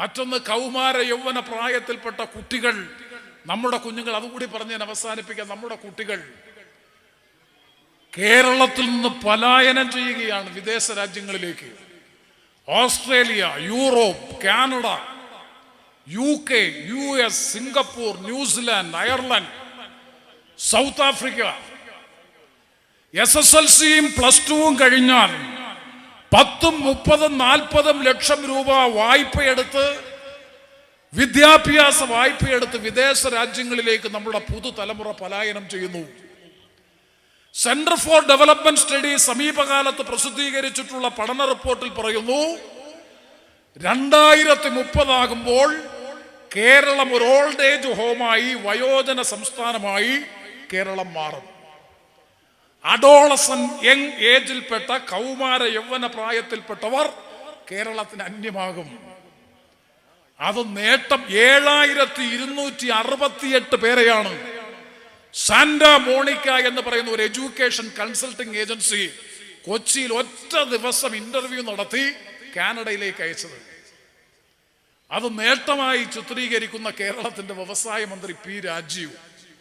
മറ്റൊന്ന് കൗമാര യൗവന പ്രായത്തിൽപ്പെട്ട കുട്ടികൾ. നമ്മുടെ കുഞ്ഞുങ്ങൾ അതുകൂടി പറഞ്ഞ് ഞാൻ അവസാനിപ്പിക്കാം. നമ്മുടെ കുട്ടികൾ കേരളത്തിൽ നിന്ന് പലായനം ചെയ്യുകയാണ് വിദേശ രാജ്യങ്ങളിലേക്ക്. Australia Europe Canada U K U S Singapore New Zealand Ireland South Africa. S S L സിയും പ്ലസ് ടുവും കഴിഞ്ഞാൽ പത്തും മുപ്പതും നാൽപ്പതും ലക്ഷം രൂപ വായ്പയെടുത്ത് വിദ്യാഭ്യാസ വായ്പയെടുത്ത് വിദേശ രാജ്യങ്ങളിലേക്ക് നമ്മുടെ പുതുതലമുറ പലായനം ചെയ്യുന്നു. സെന്റർ ഫോർ ഡെവലപ്മെന്റ് സ്റ്റഡി സമീപകാലത്ത് പ്രസിദ്ധീകരിച്ചിട്ടുള്ള പഠന റിപ്പോർട്ടിൽ പറയുന്നു രണ്ടായിരത്തി മുപ്പതാകുമ്പോൾ കേരളം ഒരു ഓൾഡ് ഏജ് ഹോമായി വയോജന സംസ്ഥാനമായി കേരളം മാറും. അഡോളസൻ യങ് ഏജിൽപ്പെട്ട കൗമാര യൗവന പ്രായത്തിൽപ്പെട്ടവർ കേരളത്തിന് അന്യമാകും. അത് നേട്ടം ഏഴായിരത്തി ഇരുന്നൂറ്റി അറുപത്തിയെട്ട് പേരെയാണ്. സാന്റ മോണിക്ക എന്ന് പറയുന്ന ഒരു എഡ്യൂക്കേഷൻ കൺസൾട്ടിംഗ് ഏജൻസി കൊച്ചിയിൽ ഒറ്റ ദിവസം ഇന്റർവ്യൂ നടത്തി കാനഡയിലേക്ക് അയച്ചത്. അത് നേട്ടമായി ചിത്രീകരിക്കുന്ന കേരളത്തിന്റെ വ്യവസായ മന്ത്രി പി രാജീവ്.